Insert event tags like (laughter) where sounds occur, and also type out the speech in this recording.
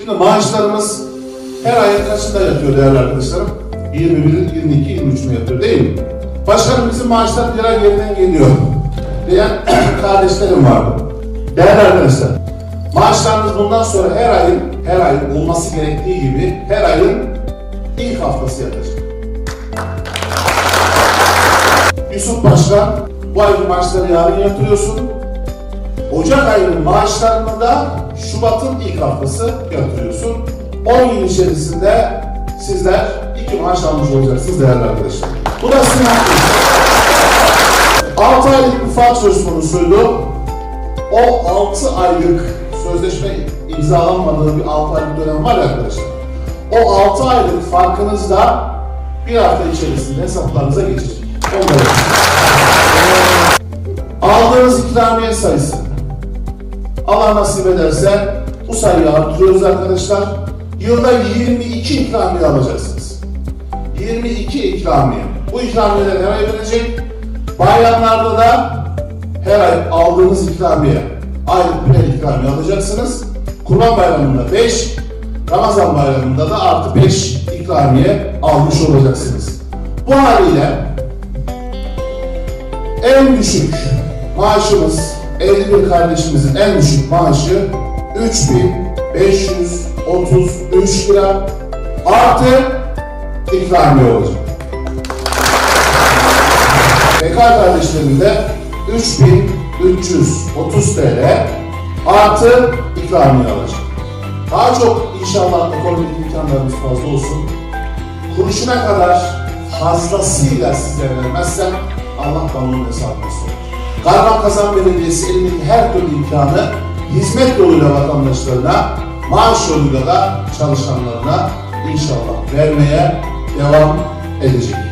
Şimdi maaşlarımız her ayın kaçında yatıyor değerli arkadaşlarım? 21, 22, 23 mü yatıyor değil mi? Başkanım bizim maaşlar bir ay geriden geliyor diyen (clears throat) kardeşlerim vardı. Değerli arkadaşlar, maaşlarımız bundan sonra her ayın, her ayın olması gerektiği gibi her ayın ilk haftası yatacak. Yusuf Başkan, bu ayın maaşları yarın yatırıyorsun. Ocak ayının maaşlarını da Şubat'ın ilk haftası yatırıyorsun. 10 gün içerisinde sizler iki maaş almış olacaksınız değerli arkadaşlar. Bu da sizin hakkınız. 6 aylık bir fark söz konusuydu. O 6 aylık sözleşme imzalanmadığı bir 6 aylık dönem var arkadaşlar. O 6 aylık farkınız da bir hafta içerisinde hesaplarınıza geçecek. Yapın. Aldığınız ikramiye sayısı. Allah nasip ederse bu sayıyı artırıyoruz arkadaşlar. Yılda 22 ikramiye alacaksınız. 22 ikramiye. Bu ikramiyeler her ay verecek. Bayramlarda da her ay aldığınız ikramiye aylık birer ikramiye alacaksınız. Kurban Bayramı'nda 5, Ramazan Bayramı'nda da artı 5 ikramiye almış olacaksınız. Bu haliyle en düşük maaşımız 51 kardeşimizin en düşük maaşı 3533 lira artı ikramiye olacak. Bekar kardeşlerim de 3330 TL artı ikramiye alacak. Daha çok inşallah ekonomik imkanlarımız fazla olsun. Kuruşuna kadar fazlasıyla size vermezsem Allah bana onun hesabını sorar. Karman Belediyesi elindeki her türlü imkanı hizmet yoluyla vatandaşlarına, maaş yoluyla da çalışanlarına inşallah vermeye devam edecek.